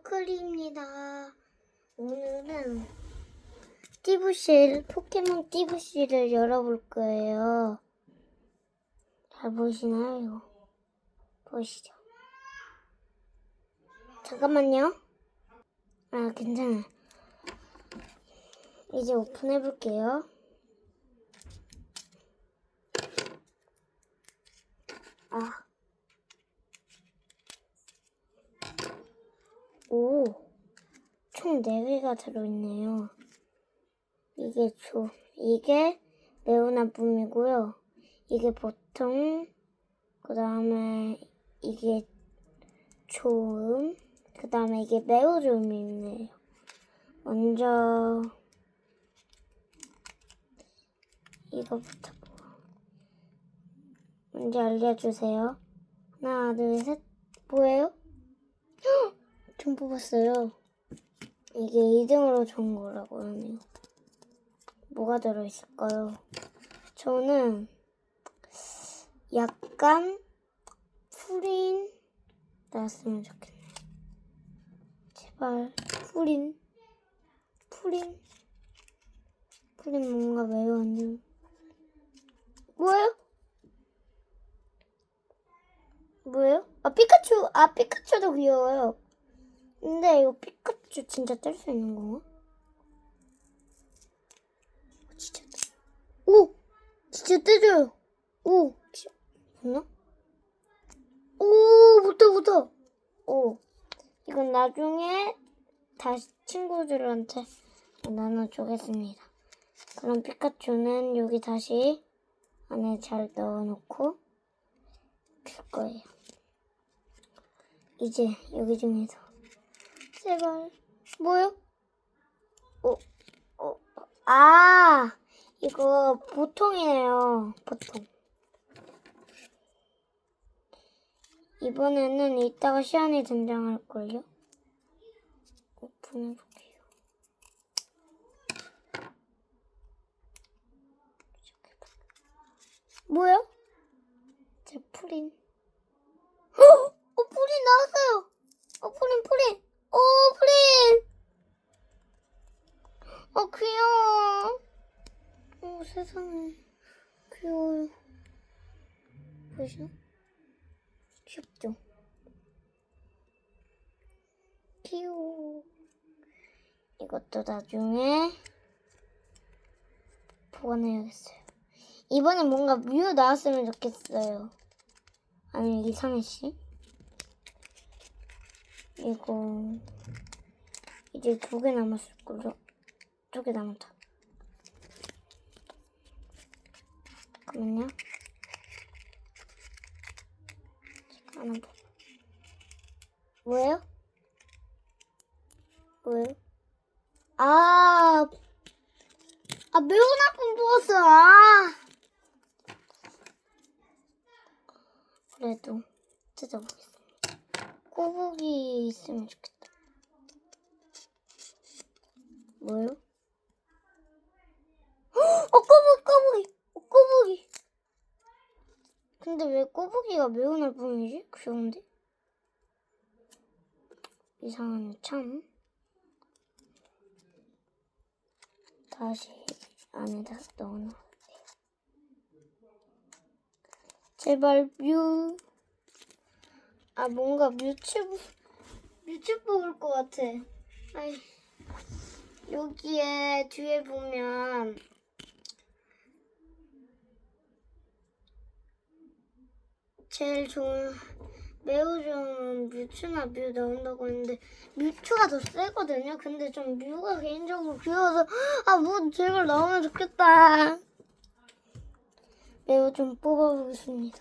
머클리입니다. 오늘은 띠부실, 포켓몬 띠부실을 열어볼 거예요. 잘 보이시나요? 이거? 보이시죠? 잠깐만요. 아, 괜찮아요. 이제 오픈해 볼게요. 아. 오, 총 4개가 들어있네요. 이게 조, 이게 매우 나쁨이고요. 이게 보통, 그 다음에 이게 좋음, 그 다음에 이게 매우 좋음이네요. 먼저, 이거부터 먼저 알려주세요. 하나, 둘, 셋. 뭐예요? 좀 뽑았어요. 이게 2등으로 좋은 거라고 하네요. 뭐가 들어있을까요? 저는 약간 풀인 나왔으면 좋겠네요. 제발 풀인 풀인 풀인 뭔가 매우 안 좋은 뭐예요? 뭐예요? 아 피카츄 아 피카츄도 귀여워요. 근데 이거 피카츄 진짜 뗄 수 있는 건가? 어, 진짜 떼. 오! 진짜 떼줘요. 오! 진짜 됐나? 오! 못해 못해. 오. 이건 나중에 다시 친구들한테 나눠주겠습니다. 그럼 피카츄는 여기 다시 안에 잘 넣어놓고 줄 거예요. 이제 여기 중에서 제발 뭐요? 어, 어, 아 이거 보통이네요. 보통. 이번에는 이따가 시안이 등장할 걸요. 오픈해볼게요. 뭐야? 제 프린. 어, 어 프린 나왔어요. 어 프린 프린. 어 귀여워. 어 세상에 귀여워요. 보이시나? 귀엽죠? 귀여워. 이것도 나중에 보관해야겠어요. 이번엔 뭔가 뮤 나왔으면 좋겠어요. 아니 이상해 씨. 이거 이제 두 개 남았을 걸요. 두 개 남았다. 잠깐만요. 더. 뭐예요? 뭐예요? 아, 아 매운 아픔 부었어. 아. 그래도 뜯어보겠습니다. 꼬북이 있으면 좋겠다. 뭐요? 어, 꼬북이, 꼬북이, 어, 꼬북이. 근데 왜 꼬북이가 매운 알품이지? 귀여운데? 이상하네, 참. 다시 안에다 넣어놔. 제발 뮤. 아 뭔가 뮤츠 뮤츠 뽑을 것 같아. 아이 여기에 뒤에 보면 제일 좋은 매우 좋은 뮤츠나 뮤 나온다고 했는데 뮤츠가 더 세거든요. 근데 좀 뮤가 개인적으로 귀여워서 아뭐 제발 나오면 좋겠다. 매우 좀 뽑아보겠습니다.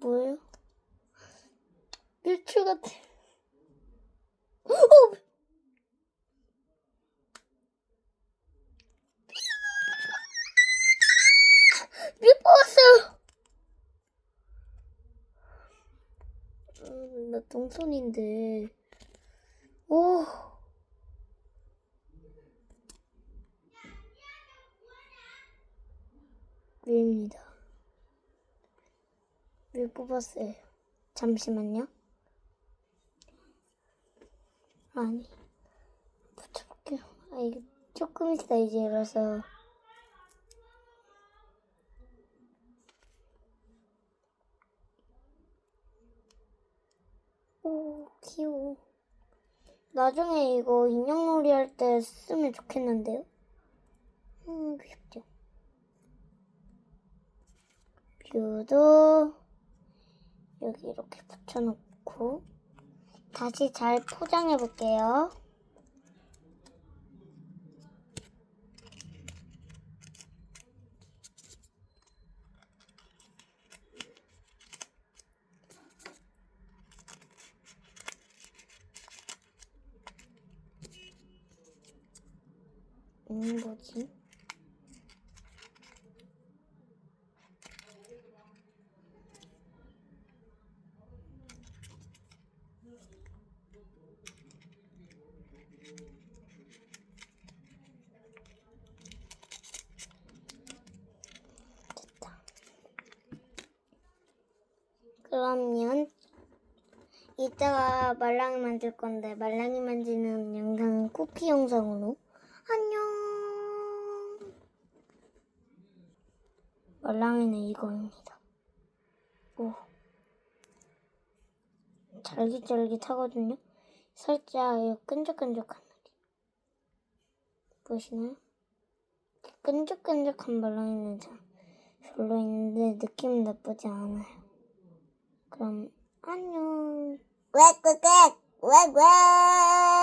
뭐예요? 뮤츠 같아. 어! 뮤 뽑았어요. 동선인데. 오. 뮤입니다. 뮤 뽑았어요. 잠시만요. 아니, 붙여볼게요. 아, 이게 조금 있다 이제 라서. 오, 귀여워. 나중에 이거 인형놀이 할 때 쓰면 좋겠는데요? 음, 귀엽죠. 뷰도 여기 이렇게 붙여놓고 다시 잘 포장해 볼게요. 음, 뭐지? 됐다. 그러면 이따가 말랑이 만들 건데 말랑이 만지는 영상은 쿠키 영상으로 안녕. 말랑이는 이거입니다. 오. 잘깃잘깃하거든요. 살짝 이 끈적끈적한 느낌. 보이시나요? 끈적끈적한 말랑이는 참 별로 있는데 느낌은 나쁘지 않아요. 그럼 안녕. 꽥꽥꽥 꽥꽥